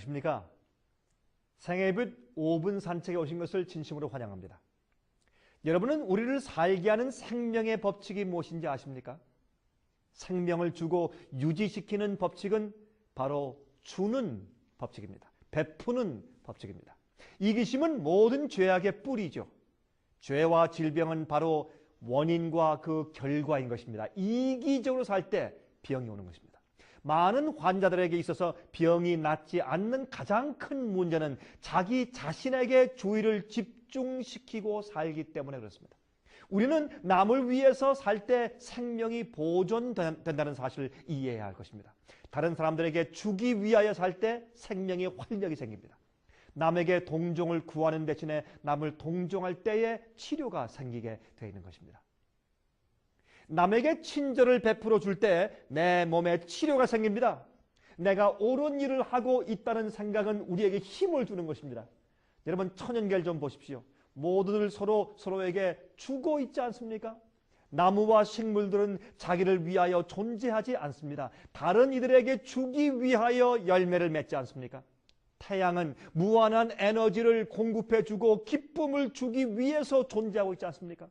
안녕하십니까? 생애빛 5분 산책에 오신 것을 진심으로 환영합니다. 여러분은 우리를 살게 하는 생명의 법칙이 무엇인지 아십니까? 생명을 주고 유지시키는 법칙은 바로 주는 법칙입니다. 베푸는 법칙입니다. 이기심은 모든 죄악의 뿌리죠. 죄와 질병은 바로 원인과 그 결과인 것입니다. 이기적으로 살 때 병이 오는 것입니다. 많은 환자들에게 있어서 병이 낫지 않는 가장 큰 문제는 자기 자신에게 주의를 집중시키고 살기 때문에 그렇습니다. 우리는 남을 위해서 살 때 생명이 보존된다는 사실을 이해해야 할 것입니다. 다른 사람들에게 주기 위하여 살 때 생명의 활력이 생깁니다. 남에게 동종을 구하는 대신에 남을 동종할 때에 치료가 생기게 되어 있는 것입니다. 남에게 친절을 베풀어 줄 때 내 몸에 치료가 생깁니다. 내가 옳은 일을 하고 있다는 생각은 우리에게 힘을 주는 것입니다. 여러분 천연계를 좀 보십시오. 모두들 서로 서로에게 주고 있지 않습니까? 나무와 식물들은 자기를 위하여 존재하지 않습니다. 다른 이들에게 주기 위하여 열매를 맺지 않습니까? 태양은 무한한 에너지를 공급해 주고 기쁨을 주기 위해서 존재하고 있지 않습니까?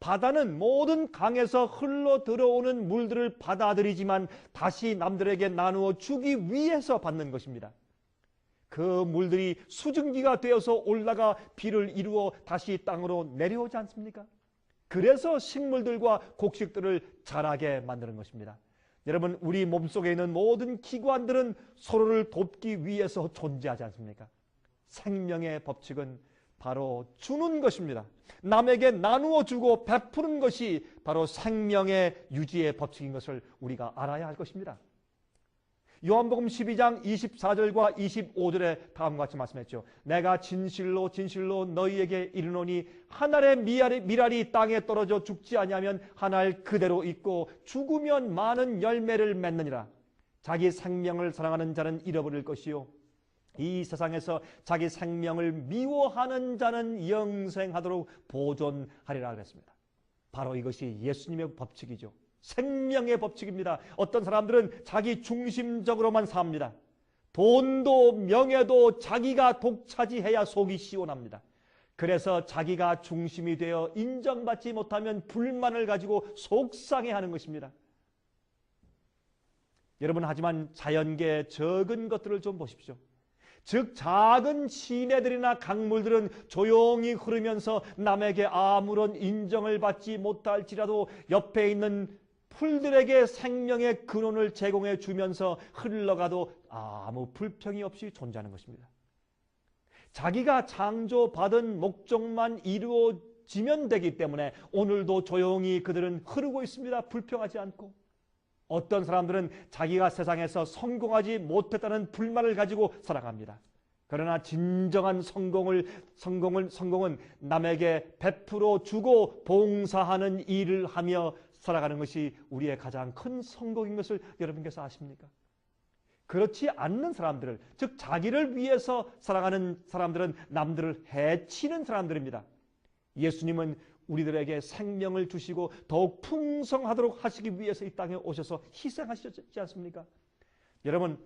바다는 모든 강에서 흘러 들어오는 물들을 받아들이지만 다시 남들에게 나누어 주기 위해서 받는 것입니다. 그 물들이 수증기가 되어서 올라가 비를 이루어 다시 땅으로 내려오지 않습니까? 그래서 식물들과 곡식들을 자라게 만드는 것입니다. 여러분, 우리 몸속에 있는 모든 기관들은 서로를 돕기 위해서 존재하지 않습니까? 생명의 법칙은 바로 주는 것입니다. 남에게 나누어 주고 베푸는 것이 바로 생명의 유지의 법칙인 것을 우리가 알아야 할 것입니다. 요한복음 12장 24절과 25절에 다음과 같이 말씀했죠. 내가 진실로 진실로 너희에게 이르노니 한 알의 미알이, 미랄이 땅에 떨어져 죽지 아니하면 한 알 그대로 있고 죽으면 많은 열매를 맺느니라. 자기 생명을 사랑하는 자는 잃어버릴 것이요 이 세상에서 자기 생명을 미워하는 자는 영생하도록 보존하리라 그랬습니다. 바로 이것이 예수님의 법칙이죠. 생명의 법칙입니다. 어떤 사람들은 자기 중심적으로만 삽니다. 돈도 명예도 자기가 독차지해야 속이 시원합니다. 그래서 자기가 중심이 되어 인정받지 못하면 불만을 가지고 속상해하는 것입니다. 여러분 하지만 자연계의 적은 것들을 좀 보십시오. 즉 작은 시내들이나 강물들은 조용히 흐르면서 남에게 아무런 인정을 받지 못할지라도 옆에 있는 풀들에게 생명의 근원을 제공해 주면서 흘러가도 아무 불평이 없이 존재하는 것입니다. 자기가 창조받은 목적만 이루어지면 되기 때문에 오늘도 조용히 그들은 흐르고 있습니다. 불평하지 않고. 어떤 사람들은 자기가 세상에서 성공하지 못했다는 불만을 가지고 살아갑니다. 그러나 진정한 성공을 성공을 성공은 남에게 베풀어 주고 봉사하는 일을 하며 살아가는 것이 우리의 가장 큰 성공인 것을 여러분께서 아십니까? 그렇지 않는 사람들을 즉 자기를 위해서 살아가는 사람들은 남들을 해치는 사람들입니다. 예수님은 우리들에게 생명을 주시고 더욱 풍성하도록 하시기 위해서 이 땅에 오셔서 희생하셨지 않습니까? 여러분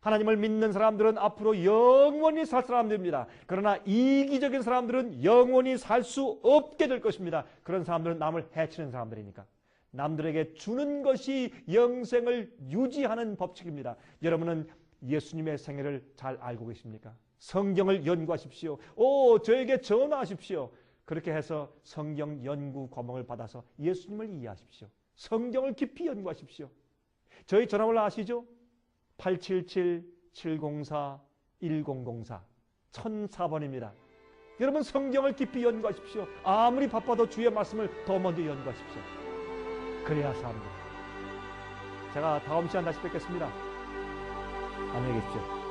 하나님을 믿는 사람들은 앞으로 영원히 살 사람들입니다. 그러나 이기적인 사람들은 영원히 살 수 없게 될 것입니다. 그런 사람들은 남을 해치는 사람들이니까. 남들에게 주는 것이 영생을 유지하는 법칙입니다. 여러분은 예수님의 생애를 잘 알고 계십니까? 성경을 연구하십시오. 오, 저에게 전화하십시오. 그렇게 해서 성경 연구 과목을 받아서 예수님을 이해하십시오. 성경을 깊이 연구하십시오. 저희 전화번호 아시죠? 877-704-1004 1004번입니다. 여러분 성경을 깊이 연구하십시오. 아무리 바빠도 주의 말씀을 더 먼저 연구하십시오. 그래야 삽니다. 제가 다음 시간 다시 뵙겠습니다. 안녕히 계십시오.